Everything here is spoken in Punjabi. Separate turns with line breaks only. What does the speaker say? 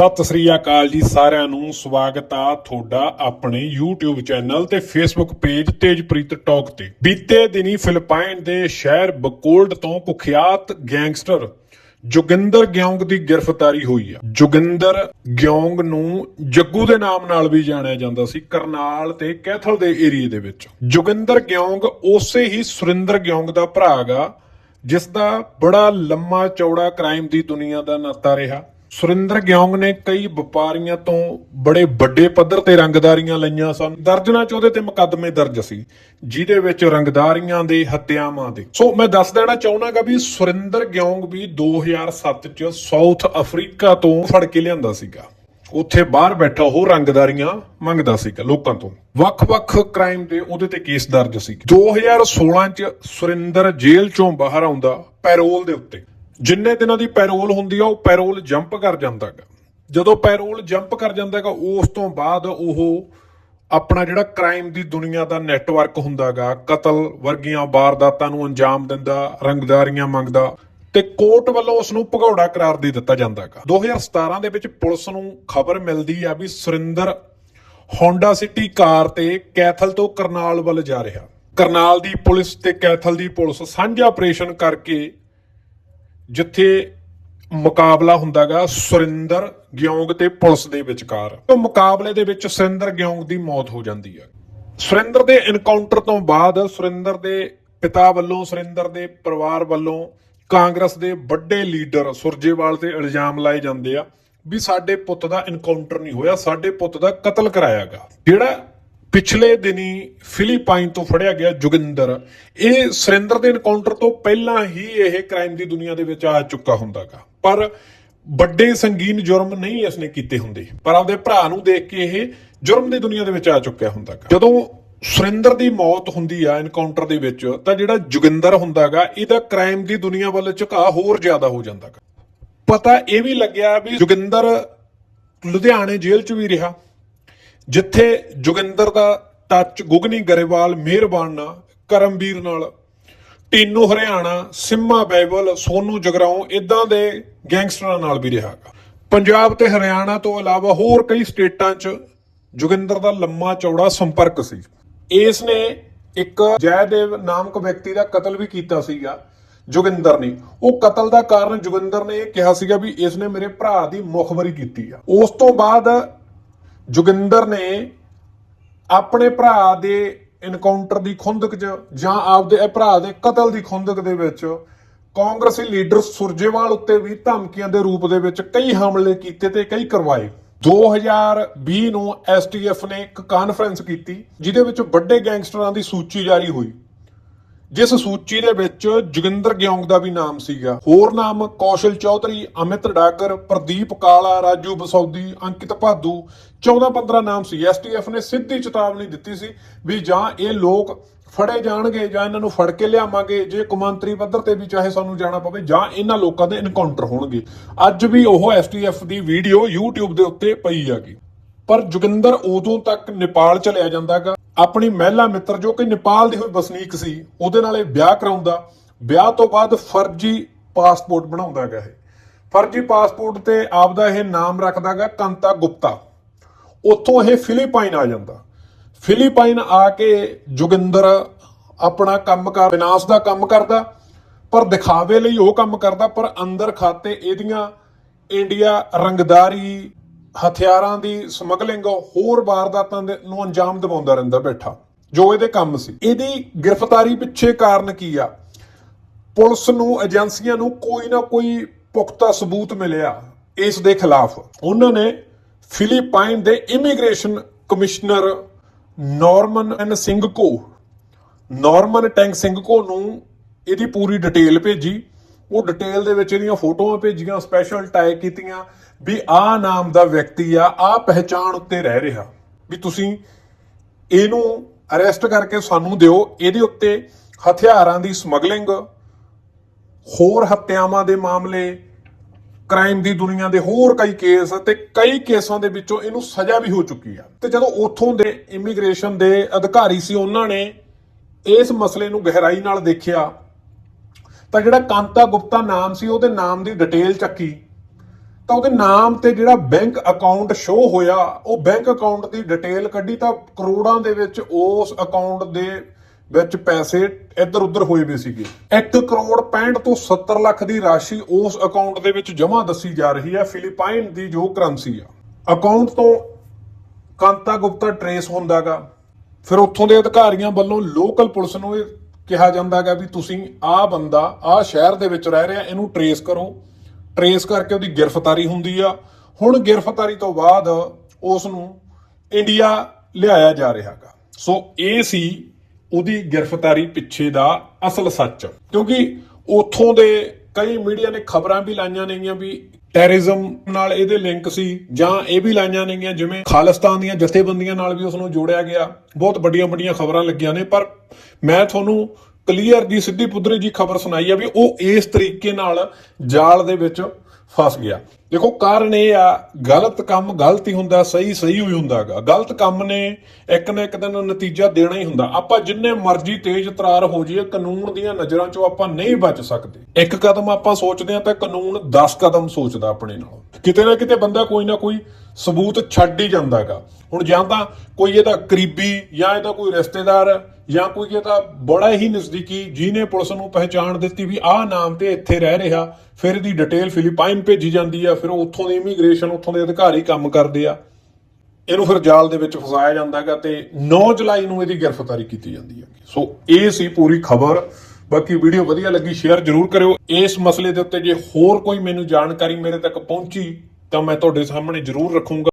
ਸਤਿ ਸ੍ਰੀ ਅਕਾਲ ਜੀ ਸਾਰਿਆਂ ਨੂੰ, ਸਵਾਗਤ ਆ ਤੁਹਾਡਾ ਆਪਣੇ YouTube ਚੈਨਲ ਤੇ Facebook ਪੇਜ ਤੇਜਪ੍ਰੀਤ ਟਾਕ ਤੇ। ਬੀਤੇ ਦਿਨੀ ਫਿਲੀਪਾਈਨ ਦੇ ਸ਼ਹਿਰ ਬਕੋਲਡ ਤੋਂ ਕੁਖਿਆਤ ਗੈਂਗਸਟਰ ਜੋਗਿੰਦਰ ਗਿਓਂਗ ਦੀ ਗ੍ਰਿਫਤਾਰੀ ਹੋਈ ਆ। ਜੋਗਿੰਦਰ ਗਿਓਂਗ ਨੂੰ ਜੱਗੂ ਦੇ ਨਾਮ ਨਾਲ ਵੀ ਜਾਣਿਆ ਜਾਂਦਾ ਸੀ, ਕਰਨਾਲ ਤੇ ਕੈਥਲ ਦੇ ਏਰੀਏ ਦੇ ਵਿੱਚ। ਜੋਗਿੰਦਰ ਗਿਓਂਗ ਉਸੇ ਹੀ ਸੁਰਿੰਦਰ ਗਿਓਂਗ ਦਾ ਭਰਾ ਹੈਗਾ ਜਿਸ ਦਾ ਬੜਾ ਲੰਮਾ ਚੌੜਾ ਕ੍ਰਾਈਮ ਦੀ ਦੁਨੀਆ ਦਾ ਨਾਤਾ ਰਿਹਾ। ਸੁਰਿੰਦਰ ਗਿਓਂਗ ਨੇ ਕਈ ਵਪਾਰੀਆਂ ਤੋਂ ਬੜੇ ਵੱਡੇ ਪੱਧਰ ਤੇ ਰੰਗਦਾਰੀਆਂ ਲਈਆਂ ਸਨ। ਦਰਜਨਾਂ ਚ ਉਹਦੇ ਤੇ ਮੁਕੱਦਮੇ ਦਰਜ ਸੀ, ਜਿਹਦੇ ਵਿੱਚ ਰੰਗਦਾਰੀਆਂ ਦੇ ਹੱਤਿਆਵਾਂ ਦੇ। ਸੋ ਮੈਂ ਦੱਸ ਦੇਣਾ ਚਾਹੁੰਦਾਗਾ ਵੀ ਸੁਰਿੰਦਰ ਗਿਓਂਗ ਵੀ 2007 ਚ ਸਾਊਥ ਅਫਰੀਕਾ ਤੋਂ ਫੜ ਕੇ ਲਿਆਂਦਾ ਸੀਗਾ। ਉੱਥੇ ਬਾਹਰ ਬੈਠਾ ਉਹ ਰੰਗਦਾਰੀਆਂ ਮੰਗਦਾ ਸੀਗਾ ਲੋਕਾਂ ਤੋਂ। ਵੱਖ-ਵੱਖ ਕ੍ਰਾਈਮ ਦੇ ਉਹਦੇ ਤੇ ਕੇਸ ਦਰਜ ਸੀ। 2016 ਚ ਸੁਰਿੰਦਰ ਜੇਲ੍ਹ ਚੋਂ ਬਾਹਰ ਆਉਂਦਾ ਪੈਰੋਲ ਦੇ ਉੱਤੇ। ਜਿੰਨੇ ਦਿਨਾਂ ਦੀ ਪੈਰੋਲ ਹੁੰਦੀ ਆ, ਉਹ ਪੈਰੋਲ ਜੰਪ ਕਰ ਜਾਂਦਾ ਜਾਂਦਾਗਾ ਜਦੋਂ ਪੈਰੋਲ ਜੰਪ ਕਰ ਜਾਂਦਾ ਜਾਂਦਾਗਾ ਉਸ ਤੋਂ ਬਾਅਦ ਉਹ ਆਪਣਾ ਜਿਹੜਾ ਕ੍ਰਾਈਮ ਦੀ ਦੁਨੀਆ ਦਾ ਨੈਟਵਰਕ ਹੁੰਦਾਗਾ ਕਤਲ ਵਰਗੀਆਂ ਵਾਰਦਾਤਾਂ ਨੂੰ ਅੰਜਾਮ ਦਿੰਦਾ, ਰੰਗਦਾਰੀਆਂ ਮੰਗਦਾ ਤੇ ਕੋਰਟ ਵੱਲੋਂ ਉਸ ਨੂੰ ਭਗੌੜਾ ਕਰਾਰ ਦੇ ਦਿੱਤਾ ਜਾਂਦਾਗਾ 2017 ਦੇ ਵਿੱਚ ਪੁਲਿਸ ਨੂੰ ਖਬਰ ਮਿਲਦੀ ਆ ਵੀ ਸੁਰਿੰਦਰ ਹੋਂਡਾ ਸਿਟੀ ਕਾਰ ਤੇ ਕੈਥਲ ਤੋਂ ਕਰਨਾਲ ਵੱਲ ਜਾ ਰਿਹਾ। ਕਰਨਾਲ ਦੀ ਪੁਲਿਸ ਤੇ ਕੈਥਲ ਦੀ ਪੁਲਿਸ ਸਾਂਝਾ ਆਪਰੇਸ਼ਨ ਕਰਕੇ ਜਿੱਥੇ ਮੁਕਾਬਲਾ ਹੁੰਦਾਗਾ ਸੁਰਿੰਦਰ ਗਿਉਂਗ ਤੇ ਪੁਲਿਸ ਦੇ ਵਿਚਕਾਰ। ਉਹ ਮੁਕਾਬਲੇ ਦੇ ਵਿੱਚ ਸੁਰਿੰਦਰ ਗਿਉਂਗ ਦੀ ਮੌਤ ਹੋ ਜਾਂਦੀ ਹੈ ਸੁਰਿੰਦਰ ਦੇ ਇਨਕਾਊਂਟਰ ਤੋਂ ਬਾਅਦ ਸੁਰਿੰਦਰ ਦੇ ਪਿਤਾ ਵੱਲੋਂ, ਸੁਰਿੰਦਰ ਦੇ ਪਰਿਵਾਰ ਵੱਲੋਂ ਕਾਂਗਰਸ ਦੇ ਵੱਡੇ ਲੀਡਰ ਸੁਰਜੇਵਾਲ ਤੇ ਇਲਜ਼ਾਮ ਲਾਏ ਜਾਂਦੇ ਆ ਵੀ ਸਾਡੇ ਪੁੱਤ ਦਾ ਇਨਕਾਊਂਟਰ ਨਹੀਂ ਹੋਇਆ, ਸਾਡੇ ਪੁੱਤ ਦਾ ਕਤਲ ਕਰਾਇਆ ਕਰਾਇਆਗਾ ਜਿਹੜਾ ਪਿਛਲੇ ਦਿਨੀ ਫਿਲੀਪਾਈਨ ਤੋਂ ਫੜਿਆ ਗਿਆ ਜੋਗਿੰਦਰ, ਇਹ ਸੁਰਿੰਦਰ ਦੇ ਐਨਕਾਊਂਟਰ ਤੋਂ ਪਹਿਲਾਂ ਹੀ ਇਹ ਕ੍ਰਾਈਮ ਦੀ ਦੁਨੀਆ ਦੇ ਵਿੱਚ ਆ ਚੁੱਕਾ ਹੁੰਦਾਗਾ। ਪਰ ਵੱਡੇ ਸੰਗੀਨ ਜੁਰਮ ਨਹੀਂ ਇਸਨੇ ਕੀਤੇ ਹੁੰਦੇ। ਪਰ ਆਪਦੇ ਭਰਾ ਨੂੰ ਦੇਖ ਕੇ ਇਹ ਜੁਰਮ ਦੀ ਦੁਨੀਆ ਦੇ ਵਿੱਚ ਆ ਚੁੱਕਿਆ ਹੁੰਦਾਗਾ। ਜਦੋਂ ਸੁਰਿੰਦਰ ਦੀ ਮੌਤ ਹੁੰਦੀ ਆ ਐਨਕਾਊਂਟਰ ਦੇ ਵਿੱਚ, ਤਾਂ ਜਿਹੜਾ ਜੋਗਿੰਦਰ ਹੁੰਦਾਗਾ, ਇਹਦਾ ਕ੍ਰਾਈਮ ਦੀ ਦੁਨੀਆ ਵੱਲ ਝੁਕਾਅ ਹੋਰ ਜ਼ਿਆਦਾ ਹੋ ਜਾਂਦਾਗਾ। ਪਤਾ ਇਹ ਵੀ ਲੱਗਿਆ ਵੀ ਜੋਗਿੰਦਰ ਲੁਧਿਆਣੇ ਜੇਲ੍ਹ 'ਚ ਵੀ ਰਿਹਾ। ਜਿੱਥੇ ਜੋਗਿੰਦਰ ਦਾ ਟੱਚ ਗੁਗਨੀ ਗਰੇਵਾਲ ਮਿਹਰਬਾਨ ਨਾਲ, ਕਰਮਵੀਰ ਨਾਲ, ਟੀਨੂ ਹਰਿਆਣਾ, ਸਿੰਮਾ ਬੈਬਲ ਸੋਨੂ ਜਗਰਾਉਂ ਇਦਾਂ ਦੇ ਗੈਂਗਸਟਰਾਂ ਨਾਲ ਵੀ ਰਿਹਾਗਾ ਪੰਜਾਬ ਤੇ ਹਰਿਆਣਾ ਤੋਂ ਇਲਾਵਾ ਹੋਰ ਕਈ ਸਟੇਟਾਂ 'ਚ ਜੋਗਿੰਦਰ ਦਾ ਲੰਮਾ ਚੌੜਾ ਸੰਪਰਕ ਸੀ। ਇਸ ਨੇ ਇੱਕ ਜੈਦੇਵ ਨਾਮਕ ਵਿਅਕਤੀ ਦਾ ਕਤਲ ਵੀ ਕੀਤਾ ਸੀਗਾ, ਜੋਗਿੰਦਰ ਨੇ। ਉਹ ਕਤਲ ਦਾ ਕਾਰਨ ਜੋਗਿੰਦਰ ਨੇ ਇਹ ਕਿਹਾ ਸੀਗਾ ਵੀ ਇਸ ਨੇ ਮੇਰੇ ਭਰਾ ਦੀ ਮੁਖਬਰੀ ਕੀਤੀ ਆ। ਉਸ ਤੋਂ ਬਾਅਦ ਜੋਗਿੰਦਰ ਨੇ ਆਪਣੇ ਭਰਾ ਦੇ ਇਨਕਾਊਂਟਰ ਦੀ ਖੁੰਦਕ 'ਚ ਜਾਂ ਆਪਦੇ ਭਰਾ ਦੇ ਕਤਲ ਦੀ ਖੁੰਦਕ ਦੇ ਵਿੱਚ ਕਾਂਗਰਸੀ ਲੀਡਰ ਸੁਰਜੇਵਾਲ ਉੱਤੇ ਵੀ ਧਮਕੀਆਂ ਦੇ ਰੂਪ ਦੇ ਵਿੱਚ ਕਈ ਹਮਲੇ ਕੀਤੇ ਤੇ ਕਈ ਕਰਵਾਏ। 2020 ਨੂੰ ਐਸਟੀਐਫ ਨੇ ਇੱਕ ਕਾਨਫਰੰਸ ਕੀਤੀ, ਜਿਹਦੇ ਵਿੱਚ ਵੱਡੇ ਗੈਂਗਸਟਰਾਂ ਦੀ ਸੂਚੀ ਜਾਰੀ ਹੋਈ। ਜਿਸ ਸੂਚੀ ਦੇ ਵਿੱਚ ਜੋਗਿੰਦਰ ਗਿਓਂਗ ਦਾ ਵੀ ਨਾਮ ਸੀਗਾ। ਹੋਰ ਨਾਮ ਕੌਸ਼ਲ ਚੌਧਰੀ, ਅਮਿਤ ਡਾਕਰ, ਪ੍ਰਦੀਪ ਕਾਲਾ, ਰਾਜੂ ਬਸੌਦੀ, ਅੰਕਿਤ ਭਾਦੂ 14-15 ਨਾਮ ਸੀ। ਐਸਟੀਐਫ ਨੇ ਸਿੱਧੀ ਚੇਤਾਵਨੀ ਦਿੱਤੀ ਸੀ ਵੀ ਜਾਂ ਇਹ ਲੋਕ ਫੜੇ ਜਾਣਗੇ ਜਾਂ ਇਹਨਾਂ ਨੂੰ ਫੜ ਕੇ ਲਿਆਵਾਂਗੇ, ਜੇ ਕੌਮਾਂਤਰੀ ਪੱਧਰ ਤੇ ਵੀ ਚਾਹੇ ਸਾਨੂੰ ਜਾਣਾ ਪਵੇ ਜਾਂ ਇਹਨਾਂ ਲੋਕਾਂ ਦੇ ਇਨਕਾਊਂਟਰ ਹੋਣਗੇ। ਅੱਜ ਵੀ ਉਹ ਐਸਟੀਐਫ ਦੀ ਵੀਡੀਓ YouTube ਦੇ ਉੱਤੇ ਪਈ ਹੈਗੀ। ਪਰ ਜੋਗਿੰਦਰ ਉਦੋਂ ਤੱਕ ਨੇਪਾਲ ਚਲਿਆ ਜਾਂਦਾਗਾ। ਆਪਣੀ ਮਹਿਲਾ ਮਿੱਤਰ ਜੋ ਕਿ ਨੇਪਾਲ ਦੀ ਹੋਈ ਵਸਨੀਕ ਸੀ, ਉਹਦੇ ਨਾਲ ਇਹ ਵਿਆਹ ਕਰਾਉਂਦਾ। ਵਿਆਹ ਤੋਂ ਬਾਅਦ ਫਰਜ਼ੀ ਪਾਸਪੋਰਟ ਬਣਾਉਂਦਾ ਗਿਆ ਇਹ। ਫਰਜ਼ੀ ਪਾਸਪੋਰਟ ਤੇ ਆਪਦਾ ਇਹ ਨਾਮ ਰੱਖਦਾਗਾ ਕੰਤਾ ਗੁਪਤਾ। ਉੱਥੋਂ ਇਹ ਫਿਲੀਪਾਈਨ ਆ ਜਾਂਦਾ। ਫਿਲੀਪਾਈਨ ਆ ਕੇ ਜੋਗਿੰਦਰ ਆਪਣਾ ਕੰਮ ਕਰ, ਵਿਨਾਸ਼ ਦਾ ਕੰਮ ਕਰਦਾ, ਪਰ ਦਿਖਾਵੇ ਲਈ ਉਹ ਕੰਮ ਕਰਦਾ, ਪਰ ਅੰਦਰ ਖਾਤੇ ਇਹਦੀਆਂ ਇੰਡੀਆ ਰੰਗਦਾਰੀ ਹਥਿਆਰਾਂ ਦੀ ਸਮਗਲਿੰਗ ਹੋਰ ਵਾਰਦਾਤਾਂ ਦੇ ਨੂੰ ਅੰਜਾਮ ਦਿਵਾਉਂਦਾ ਰਹਿੰਦਾ ਬੈਠਾ। ਜੋ ਇਹਦੇ ਕੰਮ ਸੀ। ਇਹਦੀ ਗ੍ਰਿਫਤਾਰੀ ਪਿੱਛੇ ਕਾਰਨ ਕੀ ਆ? ਪੁਲਿਸ ਨੂੰ, ਏਜੰਸੀਆਂ ਨੂੰ ਕੋਈ ਨਾ ਕੋਈ ਪੁਖਤਾ ਸਬੂਤ ਮਿਲਿਆ ਇਸ ਦੇ ਖਿਲਾਫ। ਉਹਨਾਂ ਨੇ ਫਿਲੀਪਾਈਨ ਦੇ immigration commissioner Norman Tansingco Norman Tang Singh ਕੋ ਨੂੰ ਇਹਦੀ ਪੂਰੀ ਡਿਟੇਲ ਭੇਜੀ। ਉਹ ਡਿਟੇਲ ਦੇ ਵਿੱਚ ਇਹਦੀਆਂ ਫੋਟੋਆਂ ਭੇਜੀਆਂ ਸਪੈਸ਼ਲ ਟੈਗ ਕੀਤੀਆਂ, ਵੀ ਆਹ ਨਾਮ ਦਾ ਵਿਅਕਤੀ ਆ, ਆਹ ਪਹਿਚਾਣ ਉੱਤੇ ਰਹਿ ਰਿਹਾ। ਵੀ ਤੁਸੀਂ ਇਹਨੂੰ ਅਰੈਸਟ ਕਰਕੇ ਸਾਨੂੰ ਦਿਓ, ਇਹਦੇ ਉੱਤੇ ਹਥਿਆਰਾਂ ਦੀ ਸਮਗਲਿੰਗ, ਹੋਰ ਹੱਤਿਆਵਾਂ ਦੇ ਮਾਮਲੇ ਕ੍ਰਾਈਮ ਦੀ ਦੁਨੀਆ ਦੇ ਹੋਰ ਕਈ ਕੇਸ ਤੇ ਕਈ ਕੇਸਾਂ ਦੇ ਵਿੱਚੋਂ ਇਹਨੂੰ ਸਜ਼ਾ ਵੀ ਹੋ ਚੁੱਕੀ ਆ। ਤੇ ਜਦੋਂ ਉੱਥੋਂ ਦੇ ਇਮੀਗ੍ਰੇਸ਼ਨ ਦੇ ਅਧਿਕਾਰੀ ਸੀ, ਉਹਨਾਂ ਨੇ ਇਸ ਮਸਲੇ ਨੂੰ ਗਹਿਰਾਈ ਨਾਲ ਦੇਖਿਆ ਤਾਂ ਜਿਹੜਾ ਕਾਂਤਾ ਗੁਪਤਾ ਨਾਮ ਸੀ, ਉਹਦੇ ਨਾਮ ਦੀ ਡਿਟੇਲ ਚੱਕੀ। ਤਾਂ ਉਹਦੇ ਨਾਮ ਤੇ ਜਿਹੜਾ ਬੈਂਕ ਅਕਾਊਂਟ ਸ਼ੋ ਹੋਇਆ, ਉਹ ਬੈਂਕ ਅਕਾਊਂਟ ਦੀ ਡਿਟੇਲ ਕੱਢੀ ਤਾਂ ਕਰੋੜਾਂ ਦੇ ਵਿੱਚ ਉਸ ਅਕਾਊਂਟ ਦੇ ਵਿੱਚ ਪੈਸੇ ਇੱਧਰ ਉੱਧਰ ਹੋਏ ਵੀ ਸੀਗੇ। 1 ਕਰੋੜ 65 ਤੋਂ 70 ਲੱਖ ਦੀ ਰਾਸ਼ੀ ਉਸ ਅਕਾਊਂਟ ਦੇ ਵਿੱਚ ਜਮ੍ਹਾਂ ਦੱਸੀ ਜਾ ਰਹੀ ਹੈ ਫਿਲੀਪਾਈਨ ਦੀ ਜੋ ਕਰੰਸੀ ਆ। ਅਕਾਊਂਟ ਤੋਂ ਕਾਂਤਾ ਗੁਪਤਾ ਟਰੇਸ ਹੁੰਦਾਗਾ। ਫਿਰ ਉੱਥੋਂ ਦੇ ਅਧਿਕਾਰੀਆਂ ਵੱਲੋਂ ਲੋਕਲ ਪੁਲਿਸ ਨੂੰ ਇਹ ਕਿਹਾ ਜਾਂਦਾ ਜਾਂਦਾਗਾ ਵੀ ਤੁਸੀਂ ਆਹ ਬੰਦਾ ਆਹ ਸ਼ਹਿਰ ਦੇ ਵਿੱਚ ਰਹਿ ਰਿਹਾ, ਇਹਨੂੰ ਟਰੇਸ ਕਰੋ। ਟਰੇਸ ਕਰਕੇ ਉਹਦੀ ਗ੍ਰਿਫਤਾਰੀ ਹੁੰਦੀ ਆ। ਹੁਣ ਗ੍ਰਿਫਤਾਰੀ ਤੋਂ ਬਾਅਦ ਉਸ ਨੂੰ ਇੰਡੀਆ ਲਿਆਇਆ ਜਾ ਰਿਹਾਗਾ ਸੋ ਇਹ ਸੀ ਉਹਦੀ ਗ੍ਰਿਫਤਾਰੀ ਪਿੱਛੇ ਦਾ ਅਸਲ ਸੱਚ। ਕਿਉਂਕਿ ਉੱਥੋਂ ਦੇ ਕਈ ਮੀਡੀਆ ਨੇ ਖਬਰਾਂ ਵੀ ਲਾਈਆਂ ਨੇਗੀਆਂ ਵੀ ਟੈਰਰਿਜ਼ਮ ਨਾਲ ਇਹਦੇ ਲਿੰਕ ਸੀ, ਜਾਂ ਇਹ ਵੀ ਲਾਈਆਂ ਨੇਗੀਆਂ, ਜਿਵੇਂ ਖਾਲਿਸਤਾਨ ਦੀਆਂ ਜਥੇਬੰਦੀਆਂ ਨਾਲ ਵੀ ਉਸ ਨੂੰ ਜੋੜਿਆ ਗਿਆ। ਬਹੁਤ ਵੱਡੀਆਂ ਵੱਡੀਆਂ ਖਬਰਾਂ ਲੱਗੀਆਂ ਨੇ, ਪਰ ਮੈਂ ਤੁਹਾਨੂੰ ਕਲੀਅਰ ਦੀ ਸਿੱਧੀ ਪੁੱਧਰੀ ਜੀ ਖਬਰ ਸੁਣਾਈ ਆ ਵੀ ਉਹ ਇਸ ਤਰੀਕੇ ਨਾਲ ਜਾਲ ਦੇ ਵਿੱਚ ਫਸ ਗਿਆ। ਦੇਖੋ, ਕਾਰਨ ਇਹ ਆ, ਗਲਤ ਕੰਮ ਗਲਤ ਹੀ ਹੁੰਦਾ, ਸਹੀ ਸਹੀ ਹੀ ਹੁੰਦਾਗਾ ਗਲਤ ਕੰਮ ਨੇ ਇੱਕ ਨਾ ਇੱਕ ਦਿਨ ਨਤੀਜਾ ਦੇਣਾ ਹੀ ਹੁੰਦਾ। ਆਪਾਂ ਜਿੰਨੇ ਮਰਜ਼ੀ ਤੇਜ਼ ਤਰਾਰ ਹੋ ਜਾਈਏ, ਕਾਨੂੰਨ ਦੀਆਂ ਨਜ਼ਰਾਂ 'ਚੋਂ ਆਪਾਂ ਨਹੀਂ ਬਚ ਸਕਦੇ। ਇੱਕ ਕਦਮ ਆਪਾਂ ਸੋਚਦੇ ਆ ਤਾਂ ਕਾਨੂੰਨ 10 ਕਦਮ ਸੋਚਦਾ ਆਪਣੇ ਨਾਲ। ਕਿਤੇ ਨਾ ਕਿਤੇ ਬੰਦਾ ਕੋਈ ਨਾ ਕੋਈ ਸਬੂਤ ਛੱਡ ਹੀ ਜਾਂਦਾਗਾ ਹੁਣ ਜਾਂ ਤਾਂ ਕੋਈ ਇਹਦਾ ਕਰੀਬੀ ਜਾਂ ਇਹਦਾ ਕੋਈ ਰਿਸ਼ਤੇਦਾਰ ਜਾਂ ਕੋਈ ਇਹਦਾ ਬੜਾ ਹੀ ਨਜ਼ਦੀਕੀ ਜਿਹਨੇ ਪੁਲਿਸ ਨੂੰ ਪਹਿਚਾਣ ਦਿੱਤੀ ਵੀ ਆਹ ਨਾਮ ਤੇ ਇੱਥੇ ਰਹਿ ਰਿਹਾ, ਫਿਰ ਇਹਦੀ ਡਿਟੇਲ ਫਿਲੀਪਾਈਨ ਭੇਜੀ ਜਾਂਦੀ ਆ, ਫਿਰ ਉੱਥੋਂ ਦੀ ਇਮੀਗ੍ਰੇਸ਼ਨ, ਉੱਥੋਂ ਦੇ ਅਧਿਕਾਰੀ ਕੰਮ ਕਰਦੇ ਆ। ਇਹਨੂੰ ਫਿਰ ਜਾਲ ਦੇ ਵਿੱਚ ਫਸਾਇਆ ਜਾਂਦਾ ਹੈਗਾ ਤੇ 9 ਜੁਲਾਈ ਨੂੰ ਇਹਦੀ ਗ੍ਰਿਫਤਾਰੀ ਕੀਤੀ ਜਾਂਦੀ ਹੈ ਸੋ ਇਹ ਸੀ ਪੂਰੀ ਖਬਰ। ਬਾਕੀ ਵੀਡੀਓ ਵਧੀਆ ਲੱਗੀ, ਸ਼ੇਅਰ ਜਰੂਰ ਕਰਿਓ। ਇਸ ਮਸਲੇ ਦੇ ਉੱਤੇ ਜੇ ਹੋਰ ਕੋਈ ਮੈਨੂੰ ਜਾਣਕਾਰੀ ਮੇਰੇ ਤੱਕ ਪਹੁੰਚੀ, ਤਾਂ ਮੈਂ ਤੁਹਾਡੇ ਸਾਹਮਣੇ ਜਰੂਰ ਰੱਖੂੰਗਾ।